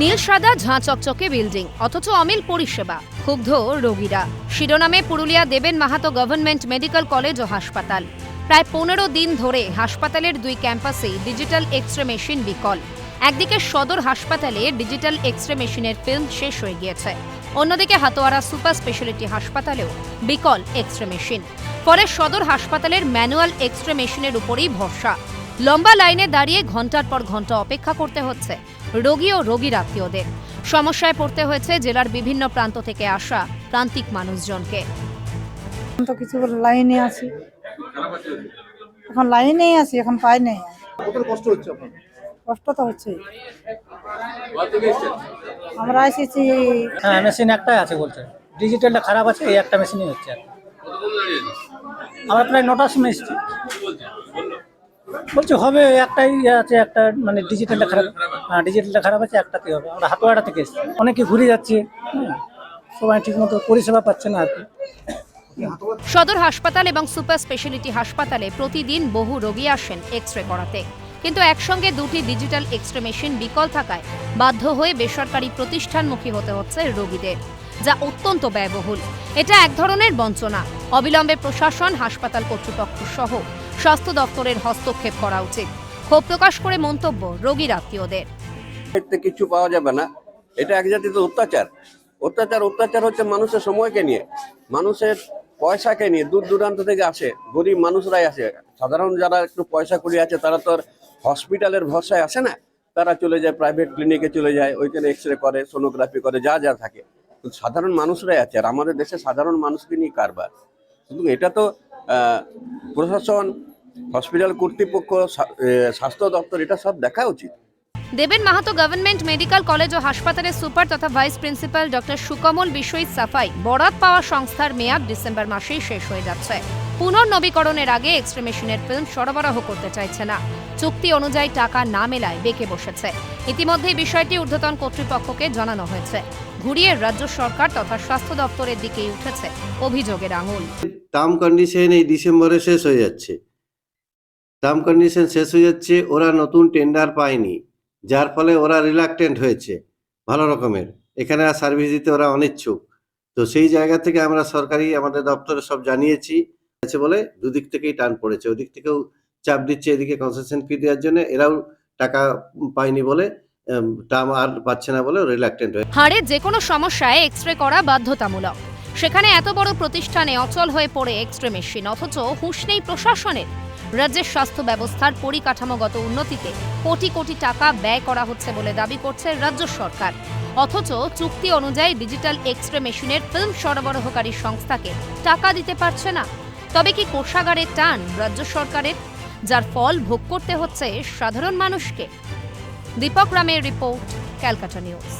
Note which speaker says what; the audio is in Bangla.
Speaker 1: নীল সাদা, ঝাঁ চকচকে বিল্ডিং। অথচ অমিল পরিষেবা। ক্ষুব্ধ রোগীরা। শিরোনামে Purulia Deben Mahato government medical college ও হাসপাতাল। প্রায় পনেরো দিন ধরে হাসপাতালের দুই ক্যাম্পাসে ডিজিটাল এক্স রে মেশিন বিকল। একদিকে সদর হাসপাতালে ডিজিটাল এক্স রে মেশিনের ফিল্ম শেষ হয়ে গিয়েছে। অন্যদিকে হাতোয়ারা সুপার স্পেশালিটি হাসপাতালেও বিকল এক্স রে মেশিন। ফলে সদর হাসপাতালের ম্যানুয়াল এক্স রে মেশিনের উপরেই ভরসা। লম্বা লাইনে দাঁড়িয়ে ঘণ্টার পর ঘণ্টা অপেক্ষা করতে হচ্ছে রোগী ও রোগীর আত্মীয়দের। সমস্যায় পড়তে হয়েছে জেলার বিভিন্ন প্রান্ত থেকে আসা প্রান্তিক মানুষজনকে।
Speaker 2: এখন তো কিছু লাইনে আছি। এখন লাইনেই আছি এখন পাই নাই।
Speaker 3: কষ্ট হচ্ছে আপনার?
Speaker 2: কষ্ট তো হচ্ছে আমরা এসেছি
Speaker 4: হ্যাঁ মেশিন একটাই আছে বলছে। ডিজিটালটা খারাপ আছে এই একটা মেশিনই হচ্ছে। আমরা প্রায় নটার সময় এসেছি। বলছে, হবে একটাই আছে, একটা মানে ডিজিটালটা খারাপ। হ্যাঁ ডিজিটালটা খারাপ আছে, একটাতেই হবে। আমরা হাতোয়াড়া থেকে এসেছি। অনেকে ঘুরে যাচ্ছে হ্যাঁ সবাই ঠিকমতো পরিষেবা পাচ্ছে না আর কি।
Speaker 1: সদর হাসপাতাল এবং সুপার স্পেশালিটি হাসপাতালে প্রতিদিন বহু রোগী আসেন এক্স রে করাতে। কিন্তু একসঙ্গে দুটি ডিজিটাল এক্স রে মেশিন বিকল থাকায় বাধ্য হয়ে বেসরকারি প্রতিষ্ঠানমুখী হতে হচ্ছে রোগীদের, যা অত্যন্ত ব্যয়বহুল। এটা এক ধরনের বঞ্চনা। অবিলম্বে প্রশাসন, হাসপাতাল কর্তৃপক্ষ সহ স্বাস্থ্য দপ্তরের হস্তক্ষেপ করা উচিত। ক্ষোভ প্রকাশ করে মন্তব্য রোগীর আত্মীয়দের।
Speaker 5: কিছু পাওয়া যাবে না। এটা এক জাতীয় অত্যাচার। অত্যাচার অত্যাচার হচ্ছে মানুষের সময়কে নিয়ে। মানুষের পয়সাকে নিয়ে দূর দূরান্ত থেকে আসে। গরিব মানুষরাই আসে। সাধারণ যারা একটু পয়সা করি আছে, তারা তো আর হসপিটালের ভরসায় আসে না। তারা চলে যায় প্রাইভেট ক্লিনিকে চলে যায়, ওইখানে এক্স রে করে, সোনোগ্রাফি করে, যা যা থাকে। সাধারণ মানুষরাই আছে আর আমাদের দেশে সাধারণ মানুষকে নিয়ে কারবার। কিন্তু এটা তো প্রশাসন হসপিটাল কর্তৃপক্ষ স্বাস্থ্য দপ্তর এটা সব দেখা উচিত।
Speaker 1: Deben Mahato government medical college ও হাসপাতালের সুপার তথা ভাইস প্রিন্সিপাল ডক্টর সুকমল বিশ্বই সাফাই বরাত পাওয়া সংস্থার মেয়াদ ডিসেম্বর মাসেই শেষ হয়ে যাচ্ছে। পুনর্নবীকরণের আগে এক্সরে মেশিনের ফিল্ম সরবরাহ করতে চাইছে না। চুক্তি অনুযায়ী টাকা না মেলায় বেঁকে বসেছে। ইতিমধ্যেই বিষয়টি ঊর্ধ্বতন কর্তৃপক্ষকে জানানো হয়েছে। ঘুরিয়ে রাজ্য সরকার তথা স্বাস্থ্য দপ্তরের দিকেই উঠেছে অভিযোগের আঙুল।
Speaker 6: টার্ম কন্ডিশন এই ডিসেম্বরে শেষ হয়ে যাচ্ছে। টার্ম কন্ডিশন শেষ হয়ে যাচ্ছে, ওরা নতুন টেন্ডার পায়নি, যার ফলে ওরা রিলাক্টেন্ট হয়েছে, ভালো রকমের। এখানে আর সার্ভিস দিতে ওরা অনিচ্ছুক। তো সেই জায়গা থেকে আমরা সরকারি, আমাদের দপ্তরে সব জানিয়েছি, আছে বলে দুদিক থেকেই টান পড়েছে। ওদিক থেকেও চাপ দিচ্ছে এদিকে কনসেশন ফি দেওয়ার জন্য, এরাও টাকা পায়নি বলে টার্ম আর পাচ্ছে না বলে রিলাক্টেন্ট হয়ে
Speaker 1: হাড়ের যে কোনো সমস্যায় এক্স রে করা বাধ্যতামূলক। সেখানে এত বড় প্রতিষ্ঠানে অচল হয়ে পড়ে এক্স রে মেশিন অথচ হুঁশ নেই প্রশাসনের। রাজ্যের স্বাস্থ্য ব্যবস্থার পরিকাঠামোগত উন্নতিতে কোটি কোটি টাকা ব্যয় করা হচ্ছে বলে দাবি করছে রাজ্য সরকার। অথচ চুক্তি অনুযায়ী ডিজিটাল এক্স রে মেশিনের ফিল্ম সরবরাহকারী সংস্থাকে টাকা দিতে পারছে না। তবে কি কোষাগারের টান রাজ্য সরকারের? যার ফল ভোগ করতে হচ্ছে সাধারণ মানুষকে। দীপক রামের রিপোর্ট, ক্যালকাটা নিউজ।